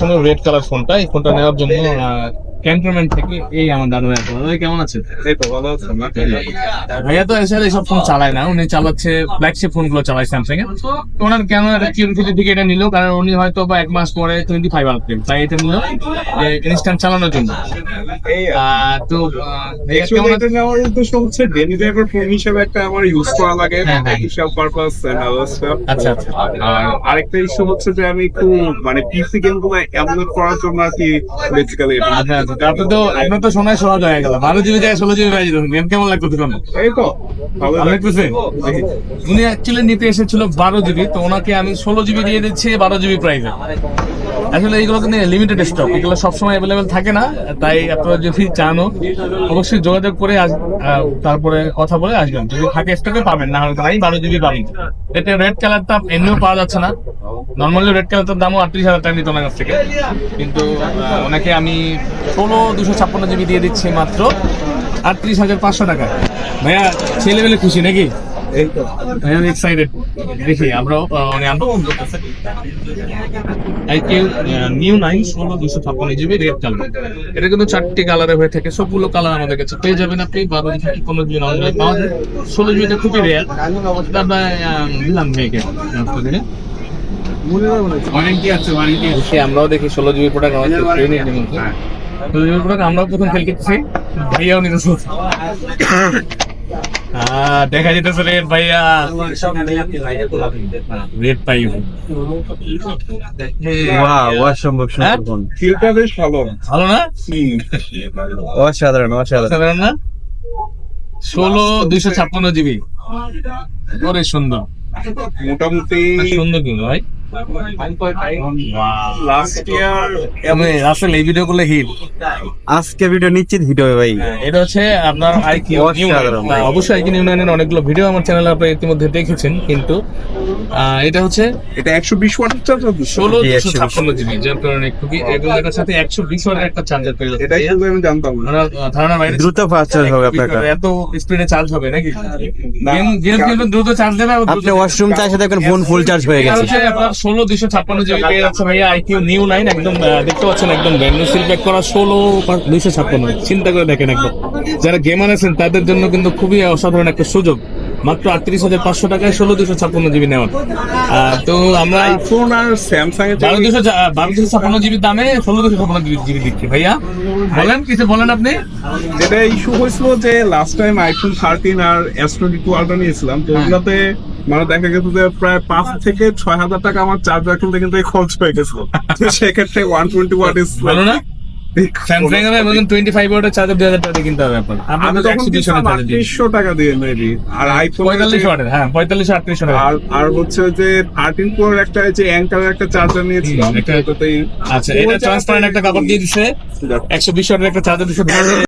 ষোলো red colour ফোনটা এই ফোনটা নেওয়ার জন্য ক্যান্টনমেন্ট থেকে এই আমার দাদু ভাই। দাদা কেমন আছে? এই তো ভালো আছে? ভাইয়া তো সব ফোন চালায় না উনি চালাচ্ছে ফ্ল্যাগশিপ ফোনগুলো চালায় স্যামসাং এর ওনার কেন একটা কিউরিসিটি থেকে এটা নিল? কারণ উনি হয়তো বা এক মাস পরে টোয়েন্টি ফাইভ আসবেন তাই এটা নিল ইনস্ট্যান্ট চালানোর জন্য। তো হচ্ছে হিসেবে একটা আমার করা লাগে, হ্যাঁ, হ্যাঁ। official purpose and other stuff. আচ্ছা আচ্ছা। আর আরেকটা ইস্যু হচ্ছে যে আমি একটু মানে পিসি গেমগুলো এমুলেট করার জন্য আর কি বেসিক্যালি আচ্ছা আচ্ছা। তারপরে তো আপনার তো সময় সহজ হয়ে গেল বারো জিবি জায়গায় ষোলো জিবি গেম কেমন লাগতো এই তো ভালো উনি অ্যাকচুয়ালি নিতে এসেছিল বারো জিবি তো ওনাকে আমি ষোলো জিবি দিয়ে দিচ্ছি বারো জিবি প্রাইসে আসলে এইগুলো কিন্তু লিমিটেড স্টক এগুলো সবসময় অ্যাভেলেবেল থাকে না, তাই আপনারা যদি চানও অবশ্যই যোগাযোগ করে তারপরে কথা বলে আসবেন। যদি থাকে স্টকে পাবেন, না হলে তাই বারো জিবি পাবেন। এটা রেড কালারটা এমনিও পাওয়া যাচ্ছে না। নর্মালি রেড কালারটার দামও আটত্রিশ হাজার টাকা নিত ওনার কাছ থেকে। কিন্তু ওনাকে আমি ষোলো দুশো ছাপ্পান্ন জিবি দিয়ে দিচ্ছি মাত্র আটত্রিশ হাজার পাঁচশো টাকা। ভাইয়া ছেলে মেলে খুশি নাকি? আই এম এক্সাইটেড দেখি আমরাও মানে নিউ দুশো ছাপ্পান্ন জিবি রেড কালার এটা কিন্তু চারটি কালারে হয়ে থাকে। সবগুলো কালার আমাদের কাছে পেয়ে যাবেন আপনি। বারো জিবি কোনো জিবি অনলাইন পাওয়া যায়। ষোলো জিবিটা খুবই রেয়ার আহ, দিলাম মেয়েকে ওয়ারেন্টি আছে ওয়ারেন্টি সে আমরাও দেখি ষোলো জিবি প্রোডাক্ট আমাদের নিলাম ষোলো জিবি প্রোডাক্ট আমরাও প্রথম খেল করতেছি। ভাইয়াও নিতে আহ, দেখা যেতেছে রেড ভাইয়া। রেড পাই অসম্ভব হ্যাঁ? সুন্দর ফিলটা বেশ ভালো। ভালো না? অসাধারণ অসাধারণ। না? ষোলো দুইশো ছাপ্পান্ন জিবি। ওরে সুন্দর। মোটামুটি সুন্দর কিন্তু ভাই। লাস্ট ইয়ার এই ভিডিও করলে হিট আজকে ভিডিও নিশ্চিত হিট হবে ভাই। এটা হচ্ছে আপনার আইকিউ অবশ্যই আইকিউ ইউনিয়নের অনেকগুলো ভিডিও আমার চ্যানেলে আপনি ইতিমধ্যে দেখেছেন কিন্তু এটা হচ্ছে এটা একশো বিশ ষোলো জি, দুশো ছাপ্পান্ন জিবি যার কারণে খুবই সাথে একশো বিশ ওয়াটের একটা চার্জার পেয়ে যাচ্ছে। এটাই আমি জানতাম বাইরে। দ্রুত ফাস্ট চার্জ হবে আপনার এত স্পিডে চার্জ হবে নাকি? গেম গেম কিন্তু দ্রুত চার্জ দেবে আপনি ওয়াশরুম দেখবেন ফোন ফুল চার্জ হয়ে গেছে। ষোলো দুশো ছাপ্পান্ন জিবি পেয়ে যাচ্ছে ভাইয়া আইকিউ নিউ নাইন একদম দেখতে পাচ্ছেন একদম ব্র্যান্ড নিউ সিল প্যাক করা ষোলো দুইশো ছাপ্পান্ন। চিন্তা করে দেখেন একদম। যারা গেমার আছেন, তাদের জন্য কিন্তু খুবই অসাধারণ একটা সুযোগ। মাত্র আটত্রিশ হাজার পাঁচশো টাকায় ষোলো দুশো ছাপ্পান্ন জিবি নেওয়ার তো আমরা আইফোন আর স্যামসাং এর বারো দুশো বারো দুশো ছাপ্পান্ন জিবির দামে ষোলো দুশো ছাপ্পান্ন জিবি দিচ্ছি। ভাইয়া বলেন কিছু বলেন আপনি। যেটা ইস্যু হয়েছিল যে লাস্ট টাইম আইফোন থার্টিন আর এস টোয়েন্টি টু আলট্রা নিয়েছিলাম তো ওগুলোতে মানে দেখা গেছে যে প্রায় পাঁচ থেকে ছয় হাজার টাকা আমার চার্জার কিনতে কিনতে খরচ হয়ে গেছিল। সেক্ষেত্রে ওয়ান টোয়েন্টি ওয়াট ইস ভালো না? স্যামসাং এর বলুন টোয়েন্টি ফাইভ ওয়াটের চার্জার দুই হাজার টাকা কিনতে হবে আপনার আমি তখন একশো বিশ টাকা দিয়ে মেবি আর আইফোন ওয়াটের হ্যাঁ টাকা। আর আর হচ্ছে যে একটা যে একটা চার্জার নিয়েছিলাম হুম, একটা- আচ্ছা এটা ট্রান্সপারেন্ট একটা কাপড় দিয়ে ওয়াটের একটা চার্জার